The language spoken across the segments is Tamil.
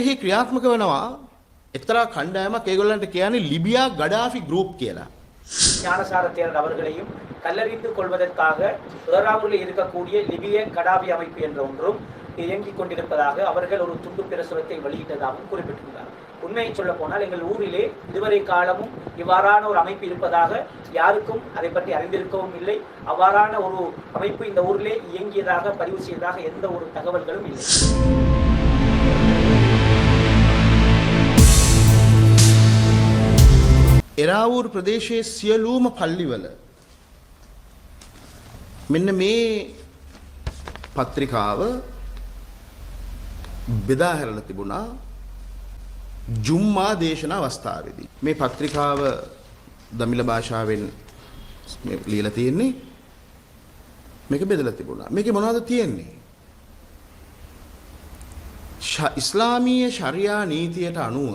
එහි ක්‍රියාත්මක වෙනවා එක්තරා කණ්ඩායමක් ඒගොල්ලන්ට කියන්නේ ලිබියා ගඩාෆි ගෲප් කියලා. ஞானசார தேரர் அவர்களையும் கல்லறிந்து கொள்வதற்காக ஏறாவூரில் இருக்கக்கூடிய லிபிய கடாபி அமைப்பு என்ற ஒன்றும் இயங்கிக் கொண்டிருப்பதாக அவர்கள் ஒரு துண்டு பிரசுரத்தை வெளியிட்டதாகவும் குறிப்பிட்டிருந்தார் உண்மையை சொல்ல போனால் எங்கள் ஊரிலே இதுவரை காலமும் இவ்வாறான ஒரு அமைப்பு இருப்பதாக யாருக்கும் அதை பற்றி அறிந்திருக்கவும் இல்லை அவ்வாறான ஒரு அமைப்பு இந்த ஊரிலே இயங்கியதாக பதிவு செய்ததாக எந்த ஒரு தகவல்களும் இல்லை එරාවූර් ප්‍රදේශයේ සියලූම පල්ලිවල මෙන්න මේ පත්‍රිකාව බෙදා හැරලා තිබුණා ජුම්මා දේශන අවස්ථාවේදී. මේ පත්‍රිකාව දමිළ භාෂාවෙන් මේ ලියලා තියෙන්නේ මේක බෙදලා තිබුණා. මේකේ මොනවද තියෙන්නේ? ශ- ඉස්ලාමීය ශරියා නීතියට අනුව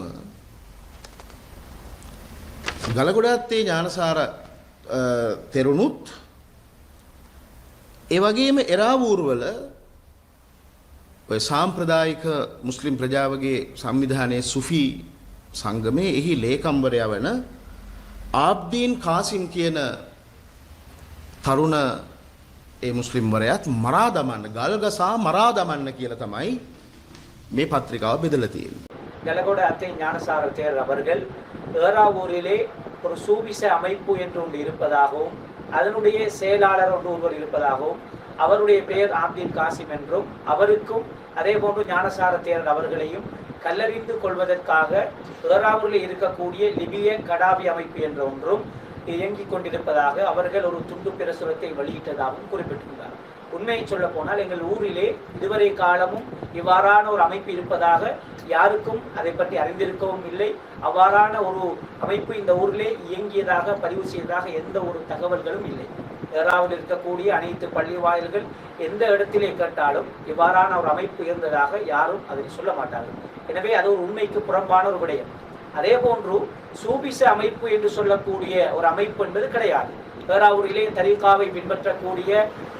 ගලගොඩත්තේ ඥානසාර අ, තෙරුණුත් ඒ වගේම එරාවූර්වල ඔය සාම්ප්‍රදායික මුස්ලිම් ප්‍රජාවගේ සංවිධානයේ සුෆී සංගමේ එහි ලේකම්වරයා වන ආබ්දීන් කාසිම් කියන තරුණ ඒ මුස්ලිම්වරයාත් මරා දමන්න ගල්ගසා මරා දමන්න කියලා තමයි මේ පත්‍රිකාව බෙදලා තියෙන්නේ. கலகோட அத்தை ஞானசார தேரர் அவர்கள் ஏறாவூரிலே ஒரு சூபிச அமைப்பு என்று ஒன்று இருப்பதாகவும் அதனுடைய செயலாளர் ஒன்று ஒருவர் இருப்பதாகவும் அவருடைய பெயர் ஆப்தீன் காசிம் என்றும் அவருக்கும் அதே போன்று ஞானசார தேரர் அவர்களையும் கல்லறிந்து கொள்வதற்காக ஏறாவூரில் இருக்கக்கூடிய லிபிய கடாபி அமைப்பு என்ற ஒன்றும் இயங்கிக் கொண்டிருப்பதாக அவர்கள் ஒரு துண்டு பிரசுரத்தை வெளியிட்டதாகவும் குறிப்பிட்டிருந்தார். உண்மையை சொல்ல போனால் எங்கள் ஊரிலே இதுவரை காலமும் இவ்வாறான ஒரு அமைப்பு இருப்பதாக யாருக்கும் அதை பற்றி அறிந்திருக்கவும் இல்லை. அவ்வாறான ஒரு அமைப்பு இந்த ஊரிலே இயங்கியதாக பதிவு செய்ததாக எந்த ஒரு தகவல்களும் இல்லை. ஏறாவில் இருக்கக்கூடிய அனைத்து பள்ளி வாயில்கள் எந்த இடத்திலே கேட்டாலும் இவ்வாறான ஒரு அமைப்பு இருந்ததாக யாரும் அதை சொல்ல மாட்டார்கள். எனவே அது ஒரு உண்மைக்கு புறம்பான ஒரு விடயம். அதே போன்று சூபிச அமைப்பு என்று சொல்லக்கூடிய ஒரு அமைப்பு என்பது கிடையாது. பேராவூரிலே தரீகாவை பின்பற்றக்கூடிய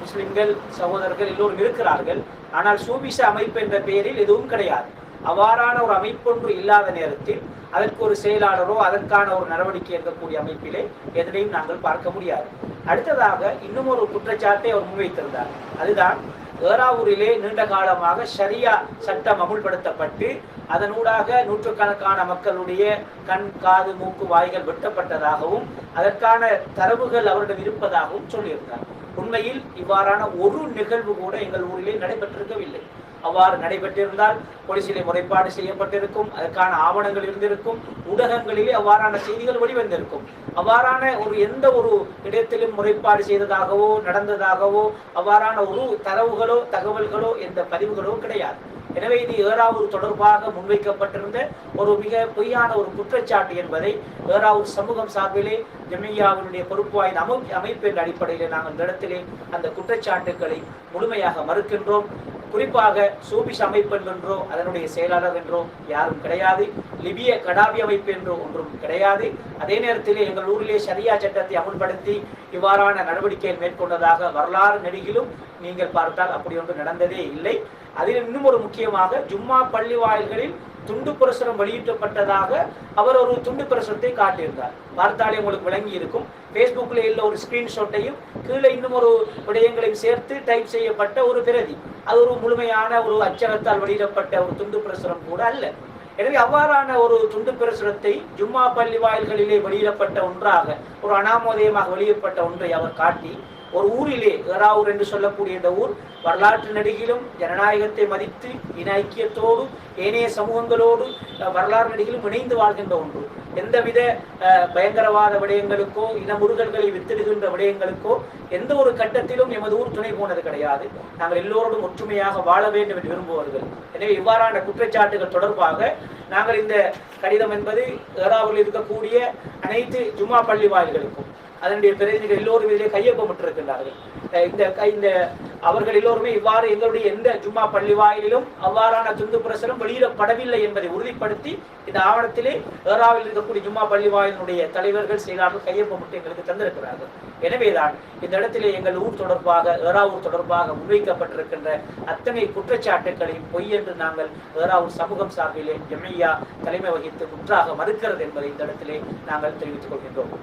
முஸ்லிம்கள் சகோதரர்கள் எல்லோரும் இருக்கிறார்கள். ஆனால் சூபிச அமைப்பு என்ற பெயரில் எதுவும் கிடையாது. அவ்வாறான ஒரு அமைப்பொன்று இல்லாத நேரத்தில் அதற்கு ஒரு செயலாளரோ அதற்கான ஒரு நடவடிக்கை எடுக்கக்கூடிய அமைப்பிலே எதனையும் நாங்கள் பார்க்க முடியாது. அடுத்ததாக இன்னும் ஒரு குற்றச்சாட்டை அவர் முன்வைத்திருந்தார். அதுதான் ஏறாவூரிலே நீண்ட காலமாக ஷரியா சட்டம் அமுல்படுத்தப்பட்டு அதனூடாக நூற்றுக்கணக்கான மக்களுடைய கண் காது மூக்கு வாய்கள் வெட்டப்பட்டதாகவும் அதற்கான தரவுகள் அவரிடம் இருப்பதாகவும் சொல்லியிருந்தார். உண்மையில் இவ்வாறான ஒரு நிகழ்வு கூட எங்கள் ஊரிலே நடைபெற்றிருக்கவில்லை. அவ்வாறு நடைபெற்றிருந்தால் போலீசிலே முறைப்பாடு செய்யப்பட்டிருக்கும் அதற்கான ஆவணங்கள் இருந்திருக்கும் ஊடகங்களிலே அவ்வாறான செய்திகள் வெளிவந்திருக்கும். அவ்வாறான ஒரு எந்த ஒரு இடத்திலும் முறைப்பாடு செய்ததாகவோ நடந்ததாகவோ அவ்வாறான ஒரு தரவுகளோ தகவல்களோ எந்த பதிவுகளோ கிடையாது. எனவே இது ஏறாவூர் தொடர்பாக முன்வைக்கப்பட்டிருந்த ஒரு மிக பொய்யான ஒரு குற்றச்சாட்டு என்பதை ஏறாவூர் சமூகம் சார்பிலே ஜமியாவினுடைய வாய்ந்த அமை அமைப்பின் அடிப்படையில் நாங்கள் இந்த இடத்திலே அந்த குற்றச்சாட்டுக்களை முழுமையாக மறுக்கின்றோம். குறிப்பாக சூபிஷ் அமைப்பு என்றோ அதனுடைய செயலாளர் என்றோ யாரும் கிடையாது. லிபிய கடாபி அமைப்பு என்றோ ஒன்றும் கிடையாது. அதே நேரத்திலே எங்கள் ஊரிலே சரியா சட்டத்தை அமுல்படுத்தி இவ்வாறான நடவடிக்கைகள் மேற்கொண்டதாக வரலாறு நெடுகிலும் நீங்கள் பார்த்தால் அப்படி ஒன்று நடந்ததே இல்லை. அதில் இன்னும் ஒரு முக்கியமாக ஜும்மா பள்ளி வாயில்களில் துண்டு பிரசுரம் வெளியிட்டப்பட்டதாக அவர் ஒரு துண்டு பிரசுரத்தை காட்டியிருந்தார். பார்த்தாலே உங்களுக்கு விளங்கி இருக்கும். ஃபேஸ்புக்கில் உள்ள ஒரு ஸ்கிரீன்ஷாட்டையும் கீழே இன்னும் ஒரு விடயங்களையும் சேர்த்து டைப் செய்யப்பட்ட ஒரு பிரதி. அது ஒரு முழுமையான ஒரு அச்சகத்தால் வெளியிடப்பட்ட ஒரு துண்டு பிரசுரம் கூட அல்ல. எனவே அவ்வாறான ஒரு துண்டு பிரசுரத்தை ஜும்மா பள்ளி வாயில்களிலே வெளியிடப்பட்ட ஒன்றாக ஒரு அனாமோதயமாக வெளியிடப்பட்ட ஒன்றை அவர் காட்டி ஒரு ஊரிலே ஏறாவூர் என்று சொல்லக்கூடிய இந்த ஊர் வரலாற்று நடிகிலும் ஜனநாயகத்தை மதித்து இன ஐக்கியத்தோடு ஏனைய சமூகங்களோடு வரலாறு நடிகிலும் இணைந்து வாழ்கின்ற ஒன்று. எந்தவித அஹ், பயங்கரவாத விடயங்களுக்கோ இன முருகல்களை வித்திடுகின்ற விடயங்களுக்கோ எந்த ஒரு கட்டத்திலும் எமது ஊர் துணை போனது கிடையாது. நாங்கள் எல்லோரோடும் ஒற்றுமையாக வாழ வேண்டும் என்று விரும்புவார்கள். எனவே இவ்வாறான குற்றச்சாட்டுகள் தொடர்பாக நாங்கள் இந்த கடிதம் என்பது ஏறாவூரில் இருக்கக்கூடிய அனைத்து ஜும்மா பள்ளி வாயில்களுக்கும் அதனுடைய பிரதிநிதிகள் எல்லோரும் இதிலே கையொப்பமிட்டிருக்கின்றார்கள். இந்த இந்த அவர்கள் எல்லோருமே இவ்வாறு எங்களுடைய எந்த ஜும்மா பள்ளி வாயிலும் அவ்வாறான துண்டு பிரசுரம் வெளியிடப்படவில்லை என்பதை உறுதிப்படுத்தி இந்த ஆவணத்திலே ஏராவில் இருக்கக்கூடிய ஜும்மா பள்ளி வாயிலுடைய தலைவர்கள் செயலாளர்கள் கையொப்பமிட்டு எங்களுக்கு தந்திருக்கிறார்கள். எனவேதான் இந்த இடத்திலே எங்கள் ஊர் தொடர்பாக ஏராவூர் தொடர்பாக முன்வைக்கப்பட்டிருக்கின்ற அத்தனை குற்றச்சாட்டுகளையும் பொய் என்று நாங்கள் ஏராவூர் சமூகம் சார்பிலே ஜமையா தலைமை வகித்து முற்றாக மறுக்கிறது என்பதை இந்த இடத்திலே நாங்கள் தெரிவித்துக் கொள்கின்றோம்.